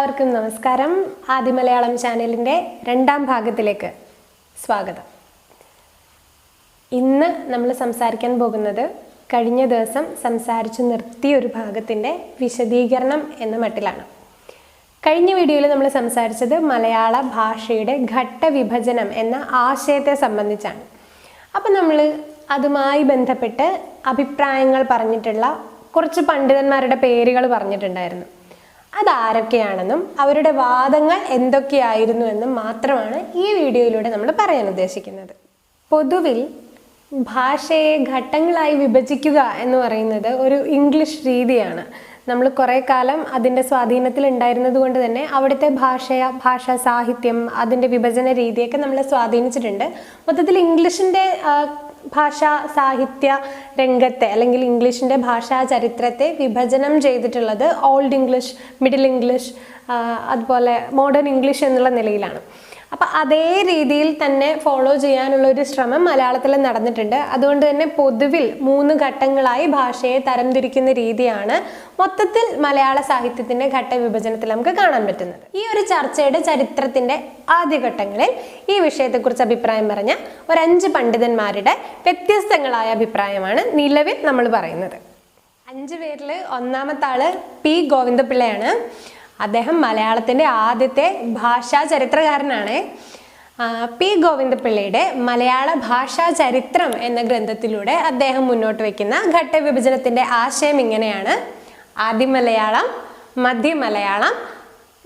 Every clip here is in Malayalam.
എല്ലാവർക്കും നമസ്കാരം. ആദ്യ മലയാളം ചാനലിന്റെ രണ്ടാം ഭാഗത്തിലേക്ക് സ്വാഗതം. ഇന്ന് നമ്മൾ സംസാരിക്കാൻ പോകുന്നത് കഴിഞ്ഞ ദിവസം സംസാരിച്ചു നിർത്തിയ ഒരു ഭാഗത്തിന്റെ വിശദീകരണം എന്ന മട്ടിലാണ്. കഴിഞ്ഞ വീഡിയോയിൽ നമ്മൾ സംസാരിച്ചത് മലയാള ഭാഷയുടെ ഘട്ടവിഭജനം എന്ന ആശയത്തെ സംബന്ധിച്ചാണ്. അപ്പം നമ്മൾ അതുമായി ബന്ധപ്പെട്ട് അഭിപ്രായങ്ങൾ പറഞ്ഞിട്ടുള്ള കുറച്ച് പണ്ഡിതന്മാരുടെ പേരുകൾ പറഞ്ഞിട്ടുണ്ടായിരുന്നു. അതാരൊക്കെയാണെന്നും അവരുടെ വാദങ്ങൾ എന്തൊക്കെയായിരുന്നു എന്നും മാത്രമാണ് ഈ വീഡിയോയിലൂടെ നമ്മൾ പറയാൻ ഉദ്ദേശിക്കുന്നത്. പൊതുവിൽ ഭാഷയെ ഘട്ടങ്ങളായി വിഭജിക്കുക എന്ന് പറയുന്നത് ഒരു ഇംഗ്ലീഷ് രീതിയാണ്. നമ്മൾ കുറേ കാലം അതിന്റെ സ്വാധീനത്തിൽ ഉണ്ടായിരുന്നത് കൊണ്ട് തന്നെ അവിടുത്തെ ഭാഷയ ഭാഷാ സാഹിത്യം അതിന്റെ വിഭജന രീതിയൊക്കെ നമ്മളെ സ്വാധീനിച്ചിട്ടുണ്ട്. മൊത്തത്തിൽ ഇംഗ്ലീഷിന്റെ ഭാഷാ സാഹിത്യ രംഗത്തെ അല്ലെങ്കിൽ ഇംഗ്ലീഷിന്റെ ഭാഷാ ചരിത്രത്തെ വിഭജനം ചെയ്തിട്ടുള്ളത് ഓൾഡ് ഇംഗ്ലീഷ് മിഡിൽ ഇംഗ്ലീഷ് അതുപോലെ മോഡേൺ ഇംഗ്ലീഷ് എന്നുള്ള നിലയിലാണ്. അപ്പം അതേ രീതിയിൽ തന്നെ ഫോളോ ചെയ്യാനുള്ള ഒരു ശ്രമം മലയാളത്തിൽ നടന്നിട്ടുണ്ട്. അതുകൊണ്ട് തന്നെ പൊതുവിൽ മൂന്ന് ഘട്ടങ്ങളായി ഭാഷയെ തരംതിരിക്കുന്ന രീതിയാണ് മൊത്തത്തിൽ മലയാള സാഹിത്യത്തിന്റെ ഘട്ട വിഭജനത്തിൽ നമുക്ക് കാണാൻ പറ്റുന്നത്. ഈ ഒരു ചർച്ചയുടെ ചരിത്രത്തിന്റെ ആദ്യഘട്ടങ്ങളിൽ ഈ വിഷയത്തെക്കുറിച്ച് അഭിപ്രായം പറഞ്ഞ ഒരഞ്ച് പണ്ഡിതന്മാരുടെ വ്യത്യസ്തങ്ങളായ അഭിപ്രായമാണ് നിലവിൽ നമ്മൾ പറയുന്നത്. അഞ്ച് പേരിൽ ഒന്നാമത്തെ ആൾ പി ഗോവിന്ദപിള്ളയാണ്. അദ്ദേഹം മലയാളത്തിന്റെ ആദ്യത്തെ ഭാഷാ ചരിത്രകാരനാണ്. പി ഗോവിന്ദപിള്ളയുടെ മലയാള ഭാഷാ ചരിത്രം എന്ന ഗ്രന്ഥത്തിലൂടെ അദ്ദേഹം മുന്നോട്ട് വയ്ക്കുന്ന ഘട്ടവിഭജനത്തിന്റെ ആശയം ഇങ്ങനെയാണ്. ആദ്യ മലയാളം മലയാളം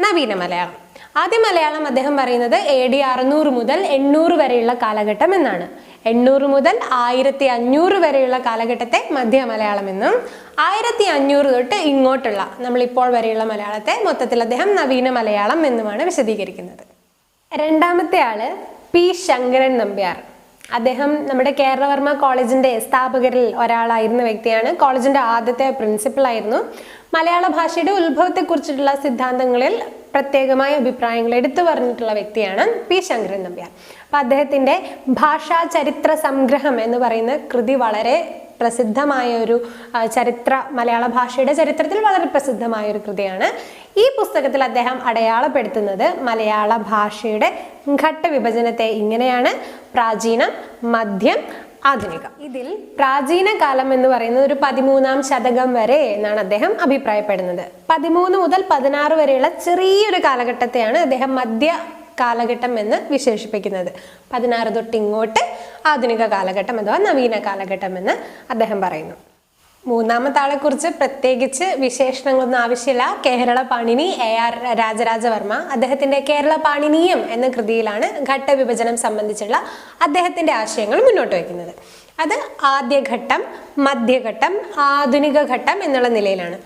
നവീന മലയാളം. ആദ്യ മലയാളം അദ്ദേഹം പറയുന്നത് എ ഡി അറുന്നൂറ് മുതൽ എണ്ണൂറ് വരെയുള്ള കാലഘട്ടം എന്നാണ്. എണ്ണൂറ് മുതൽ ആയിരത്തി അഞ്ഞൂറ് വരെയുള്ള കാലഘട്ടത്തെ മധ്യ മലയാളം എന്നും ആയിരത്തി അഞ്ഞൂറ് തൊട്ട് ഇങ്ങോട്ടുള്ള നമ്മളിപ്പോൾ വരെയുള്ള മലയാളത്തെ മൊത്തത്തിൽ അദ്ദേഹം നവീന മലയാളം എന്നുമാണ് വിശദീകരിക്കുന്നത്. രണ്ടാമത്തെ ആൾ പി ശങ്കരൻ നമ്പ്യാർ. അദ്ദേഹം നമ്മുടെ കേരളവർമ്മ കോളേജിന്റെ സ്ഥാപകരിൽ ഒരാളായിരുന്ന വ്യക്തിയാണ്. കോളേജിന്റെ ആദ്യത്തെ പ്രിൻസിപ്പൾ ആയിരുന്നു മലയാള ഭാഷയുടെ ഉത്ഭവത്തെക്കുറിച്ചിട്ടുള്ള സിദ്ധാന്തങ്ങളിൽ പ്രത്യേകമായ അഭിപ്രായങ്ങൾ എടുത്തു പറഞ്ഞിട്ടുള്ള വ്യക്തിയാണ് പി ശങ്കരൻ നമ്പ്യാർ. അപ്പൊ അദ്ദേഹത്തിന്റെ ഭാഷാ ചരിത്ര സംഗ്രഹം എന്ന് പറയുന്ന കൃതി വളരെ പ്രസിദ്ധമായ ഒരു ചരിത്ര മലയാള ഭാഷയുടെ ചരിത്രത്തിൽ വളരെ പ്രസിദ്ധമായ ഒരു കൃതിയാണ്. ഈ പുസ്തകത്തിൽ അദ്ദേഹം അടയാളപ്പെടുത്തുന്നത് മലയാള ഭാഷയുടെ ഘട്ടവിഭജനത്തെ ഇങ്ങനെയാണ്. പ്രാചീനം മധ്യം ആധുനികം. ഇതിൽ പ്രാചീന കാലം എന്ന് പറയുന്നത് ഒരു പതിമൂന്നാം ശതകം വരെ എന്നാണ് അദ്ദേഹം അഭിപ്രായപ്പെടുന്നത്. പതിമൂന്ന് മുതൽ പതിനാറ് വരെയുള്ള ചെറിയൊരു കാലഘട്ടത്തെയാണ് അദ്ദേഹം മധ്യ കാലഘട്ടം എന്ന് വിശേഷിപ്പിക്കുന്നത്. പതിനാറ് തൊട്ട് ഇങ്ങോട്ട് ആധുനിക കാലഘട്ടം അഥവാ നവീന കാലഘട്ടം എന്ന് അദ്ദേഹം പറയുന്നു. മൂന്നാമത്തെ ആളെ കുറിച്ച് പ്രത്യേകിച്ച് വിശേഷണങ്ങളൊന്നും ആവശ്യമില്ല. Kerala Panini A R Rajarajavarma. അദ്ദേഹത്തിന്റെ കേരള പാണിനീയം എന്ന കൃതിയിലാണ് ഘട്ടവിഭജനം സംബന്ധിച്ചുള്ള അദ്ദേഹത്തിന്റെ ആശയങ്ങൾ മുന്നോട്ട് വയ്ക്കുന്നത്. അത് ആദ്യഘട്ടം മധ്യഘട്ടം ആധുനിക ഘട്ടം എന്നുള്ള നിലയിലാണ്.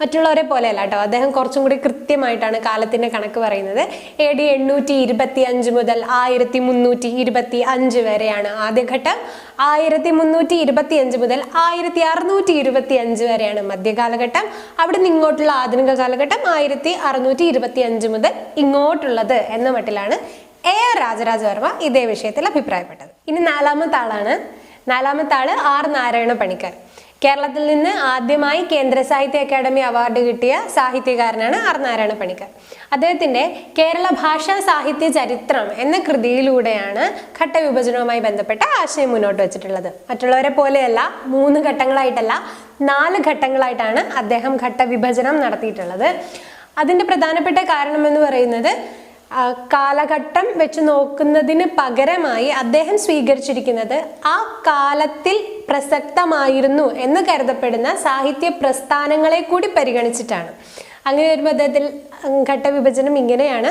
മറ്റുള്ളവരെ പോലെയല്ല കേട്ടോ. അദ്ദേഹം കുറച്ചും കൂടി കൃത്യമായിട്ടാണ് കാലത്തിന്റെ കണക്ക് പറയുന്നത്. എ ഡി എണ്ണൂറ്റി ഇരുപത്തി അഞ്ച് മുതൽ ആയിരത്തി മുന്നൂറ്റി ഇരുപത്തി അഞ്ച് വരെയാണ് ആദ്യഘട്ടം. ആയിരത്തി മുന്നൂറ്റി ഇരുപത്തി അഞ്ച് മുതൽ ആയിരത്തി അറുന്നൂറ്റി ഇരുപത്തി അഞ്ച് വരെയാണ് മധ്യകാലഘട്ടം. അവിടെ നിന്ന് ഇങ്ങോട്ടുള്ള ആധുനിക കാലഘട്ടം ആയിരത്തി അറുന്നൂറ്റി ഇരുപത്തി അഞ്ച് മുതൽ ഇങ്ങോട്ടുള്ളത് എന്ന മട്ടിലാണ് എ ആർ രാജരാജവർമ്മ ഇതേ വിഷയത്തിൽ അഭിപ്രായപ്പെട്ടത്. ഇനി നാലാമത്തെ ആളാണ് നാലാമത്തെ ആൾ ആർ നാരായണ പണിക്കർ. കേരളത്തിൽ നിന്ന് ആദ്യമായി കേന്ദ്ര സാഹിത്യ അക്കാദമി അവാർഡ് കിട്ടിയ സാഹിത്യകാരനാണ് ആർ നാരായണ പണിക്കർ. അദ്ദേഹത്തിന്റെ കേരള ഭാഷാ സാഹിത്യ ചരിത്രം എന്ന കൃതിയിലൂടെയാണ് ഘട്ടവിഭജനവുമായി ബന്ധപ്പെട്ട ആശയം മുന്നോട്ട് വെച്ചിട്ടുള്ളത്. മറ്റുള്ളവരെ പോലെയല്ല മൂന്ന് ഘട്ടങ്ങളായിട്ടല്ല നാല് ഘട്ടങ്ങളായിട്ടാണ് അദ്ദേഹം ഘട്ടവിഭജനം നടത്തിയിട്ടുള്ളത്. അതിന്റെ പ്രധാനപ്പെട്ട കാരണം എന്ന് പറയുന്നത് കാലഘട്ടം വെച്ച് നോക്കുന്നതിന് പകരമായി അദ്ദേഹം സ്വീകരിച്ചിരിക്കുന്നത് ആ കാലത്തിൽ പ്രസക്തമായിരുന്നു എന്ന് കരുതപ്പെടുന്ന സാഹിത്യ പ്രസ്ഥാനങ്ങളെ കൂടി പരിഗണിച്ചിട്ടാണ്. അങ്ങനെ വരുമ്പോൾ അദ്ദേഹത്തിൽ ഘട്ട വിഭജനം ഇങ്ങനെയാണ്.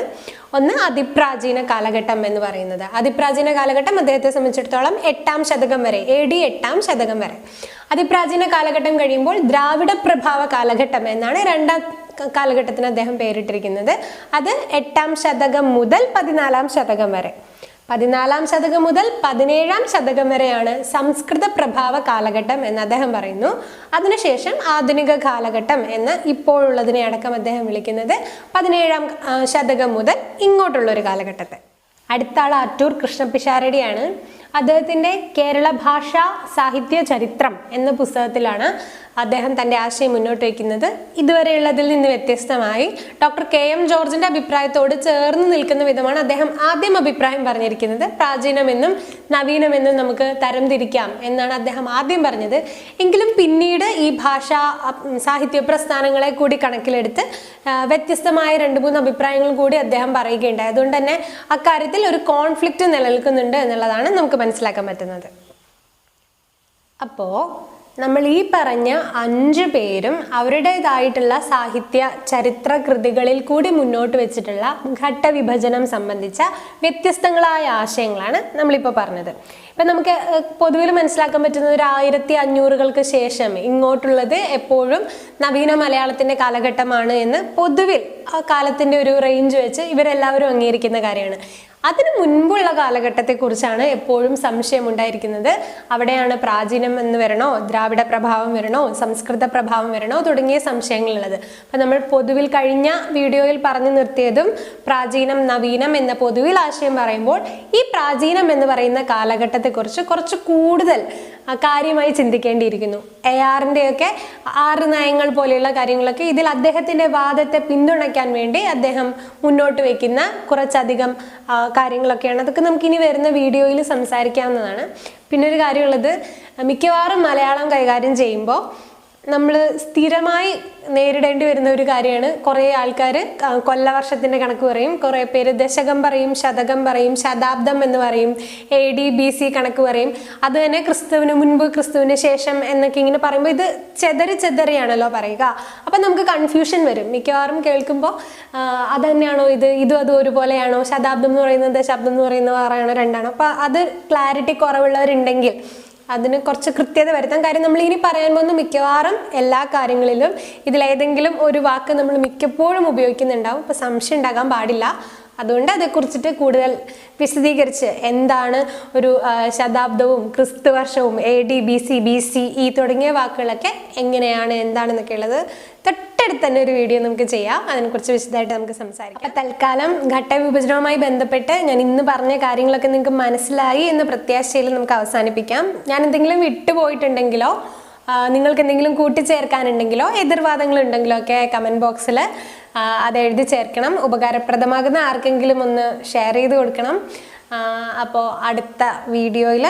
ഒന്ന് അതിപ്രാചീന കാലഘട്ടം എന്ന് പറയുന്നത്. അതിപ്രാചീന കാലഘട്ടം അദ്ദേഹത്തെ സംബന്ധിച്ചിടത്തോളം എട്ടാം ശതകം വരെ എ ഡി എട്ടാം ശതകം വരെ. അതിപ്രാചീന കാലഘട്ടം കഴിയുമ്പോൾ ദ്രാവിഡ പ്രഭാവ കാലഘട്ടം എന്നാണ് രണ്ടാം കാലഘട്ടത്തിന് അദ്ദേഹം പേരിട്ടിരിക്കുന്നത്. അത് എട്ടാം ശതകം മുതൽ പതിനാലാം ശതകം വരെ. പതിനാലാം ശതകം മുതൽ പതിനേഴാം ശതകം വരെയാണ് സംസ്കൃത പ്രഭാവ കാലഘട്ടം എന്ന് അദ്ദേഹം പറയുന്നു. അതിനുശേഷം ആധുനിക കാലഘട്ടം എന്ന് ഇപ്പോഴുള്ളതിനെ അടക്കം അദ്ദേഹം വിളിക്കുന്നത് പതിനേഴാം ശതകം മുതൽ ഇങ്ങോട്ടുള്ള ഒരു കാലഘട്ടത്തെ. അടുത്ത ആൾ അറ്റൂർ കൃഷ്ണപിഷാരടിയാണ്. അദ്ദേഹത്തിന്റെ കേരള ഭാഷാ സാഹിത്യ ചരിത്രം എന്ന പുസ്തകത്തിലാണ് അദ്ദേഹം തന്റെ ആശയം മുന്നോട്ട് വയ്ക്കുന്നത് ഇതുവരെയുള്ളതിൽ നിന്ന് വ്യത്യസ്തമായി. ഡോക്ടർ കെ എം ജോർജിന്റെ അഭിപ്രായത്തോട് ചേർന്ന് നിൽക്കുന്ന വിധമാണ് അദ്ദേഹം ആദ്യം അഭിപ്രായം പറഞ്ഞിരിക്കുന്നത്. പ്രാചീനമെന്നും നവീനമെന്നും നമുക്ക് തരംതിരിക്കാം എന്നാണ് അദ്ദേഹം ആദ്യം പറഞ്ഞത്. എങ്കിലും പിന്നീട് ഈ ഭാഷാ സാഹിത്യ പ്രസ്ഥാനങ്ങളെ കൂടി കണക്കിലെടുത്ത് വ്യത്യസ്തമായ രണ്ട് മൂന്ന് അഭിപ്രായങ്ങൾ കൂടി അദ്ദേഹം പറയുകയുണ്ടായി. അതുകൊണ്ട് തന്നെ അക്കാര്യത്തിൽ ഒരു കോൺഫ്ലിക്റ്റ് നിലനിൽക്കുന്നുണ്ട് എന്നുള്ളതാണ് നമുക്ക് മനസ്സിലാക്കാൻ പറ്റുന്നത്. അപ്പോൾ നമ്മൾ ഈ പറഞ്ഞ അഞ്ച് പേരും അവരുടേതായിട്ടുള്ള സാഹിത്യ ചരിത്ര കൃതികളിൽ കൂടി മുന്നോട്ട് വെച്ചിട്ടുള്ള ഘട്ടവിഭജനം സംബന്ധിച്ച വ്യത്യസ്തങ്ങളായ ആശയങ്ങളാണ് നമ്മളിപ്പോൾ പറഞ്ഞത്. ഇപ്പം നമുക്ക് പൊതുവിൽ മനസ്സിലാക്കാൻ പറ്റുന്ന ഒരു ആയിരത്തി അഞ്ഞൂറുകൾക്ക് ശേഷം ഇങ്ങോട്ടുള്ളത് എപ്പോഴും നവീന മലയാളത്തിന്റെ കാലഘട്ടമാണ് എന്ന് പൊതുവിൽ ആ കാലത്തിന്റെ ഒരു റേഞ്ച് വെച്ച് ഇവരെല്ലാവരും അംഗീകരിക്കുന്ന കാര്യമാണ്. അതിനു മുൻപുള്ള കാലഘട്ടത്തെക്കുറിച്ചാണ് എപ്പോഴും സംശയം ഉണ്ടായിരിക്കുന്നത് അവിടെയാണ് പ്രാചീനം എന്ന് വരണോ ദ്രാവിഡ പ്രഭാവം വരണോ സംസ്കൃത പ്രഭാവം വരണോ തുടങ്ങിയ സംശയങ്ങളുള്ളത്. അപ്പം നമ്മൾ പൊതുവിൽ കഴിഞ്ഞ വീഡിയോയിൽ പറഞ്ഞു നിർത്തിയതും പ്രാചീനം നവീനം എന്ന പൊതുവിൽ ആശയം പറയുമ്പോൾ ഈ പ്രാചീനം എന്ന് പറയുന്ന കാലഘട്ടത്തെക്കുറിച്ച് കുറച്ച് കൂടുതൽ കാര്യമായി ചിന്തിക്കേണ്ടിയിരിക്കുന്നു. എ ആറിന്റെയൊക്കെ ആറ് നയങ്ങൾ പോലെയുള്ള കാര്യങ്ങളൊക്കെ ഇതിൽ അദ്ദേഹത്തിന്റെ വാദത്തെ പിന്തുണയ്ക്കാൻ വേണ്ടി അദ്ദേഹം മുന്നോട്ട് വയ്ക്കുന്ന കുറച്ചധികം കാര്യങ്ങളൊക്കെയാണ്. അതൊക്കെ നമുക്ക് ഇനി വരുന്ന വീഡിയോയിൽ സംസാരിക്കാവുന്നതാണ്. പിന്നെ ഒരു കാര്യമുള്ളത് മിക്കവാറും മലയാളം കൈകാര്യം ചെയ്യുമ്പോൾ നമ്മൾ സ്ഥിരമായി നേരിടേണ്ടി വരുന്ന ഒരു കാര്യമാണ്. കുറേ ആൾക്കാർ കൊല്ലവർഷത്തിന്റെ കണക്ക് പറയും. കുറേ പേര് ദശകം പറയും ശതകം പറയും ശതാബ്ദം എന്ന് പറയും എ ഡി ബി സി കണക്ക് പറയും. അത് തന്നെ ക്രിസ്തുവിന് മുൻപ് ക്രിസ്തുവിന് ശേഷം എന്നൊക്കെ ഇങ്ങനെ പറയുമ്പോൾ ഇത് ചെതറി ചെതറിയാണല്ലോ പറയുക. അപ്പം നമുക്ക് കൺഫ്യൂഷൻ വരും. മിക്കവാറും കേൾക്കുമ്പോൾ അതന്നെയാണോ തന്നെയാണോ ഇത്? ഇതും അതും ഒരുപോലെയാണോ? ശതാബ്ദം എന്ന് പറയുന്നത് ദശാബ്ദം എന്ന് പറയുന്നത് ആറാണോ രണ്ടാണോ? അപ്പം അത് ക്ലാരിറ്റി കുറവുള്ളവരുണ്ടെങ്കിൽ അതിന് കുറച്ച് കൃത്യത വരുത്താം. കാര്യം നമ്മൾ ഇനി പറയാൻ പോകുന്ന മിക്കവാറും എല്ലാ കാര്യങ്ങളിലും ഇതിലേതെങ്കിലും ഒരു വാക്ക് നമ്മൾ മിക്കപ്പോഴും ഉപയോഗിക്കുന്നുണ്ടാവും. അപ്പോൾ സംശയം ഉണ്ടാകാൻ പാടില്ല. അതുകൊണ്ട് അതേക്കുറിച്ചിട്ട് കൂടുതൽ വിശദീകരിച്ച് എന്താണ് ഒരു ശതാബ്ദവും ക്രിസ്തു വർഷവും A D B C B C E തുടങ്ങിയ വാക്കുകളൊക്കെ എങ്ങനെയാണ് എന്താണെന്നൊക്കെ ഉള്ളത് തൊട്ടടുത്ത് തന്നെ ഒരു വീഡിയോ നമുക്ക് ചെയ്യാം. അതിനെക്കുറിച്ച് വിശദമായിട്ട് നമുക്ക് സംസാരിക്കാം. അപ്പം തൽക്കാലം ഘട്ടവിഭജനവുമായി ബന്ധപ്പെട്ട് ഞാൻ ഇന്ന് പറഞ്ഞ കാര്യങ്ങളൊക്കെ നിങ്ങൾക്ക് മനസ്സിലായി എന്ന പ്രത്യാശയിൽ നമുക്ക് അവസാനിപ്പിക്കാം. ഞാൻ എന്തെങ്കിലും വിട്ടുപോയിട്ടുണ്ടെങ്കിലോ നിങ്ങൾക്ക് എന്തെങ്കിലും കൂട്ടിച്ചേർക്കാനുണ്ടെങ്കിലോ എതിർവാദങ്ങളുണ്ടെങ്കിലോ ഒക്കെ കമന്റ് ബോക്സിൽ അത് എഴുതി ചേർക്കണം. ഉപകാരപ്രദമാകുന്ന ആർക്കെങ്കിലും ഒന്ന് ഷെയർ ചെയ്ത് കൊടുക്കണം. അപ്പോൾ അടുത്ത വീഡിയോയിൽ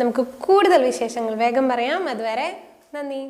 നമുക്ക് കൂടുതൽ വിശേഷങ്ങൾ വേഗം പറയാം. അതുവരെ നന്ദി.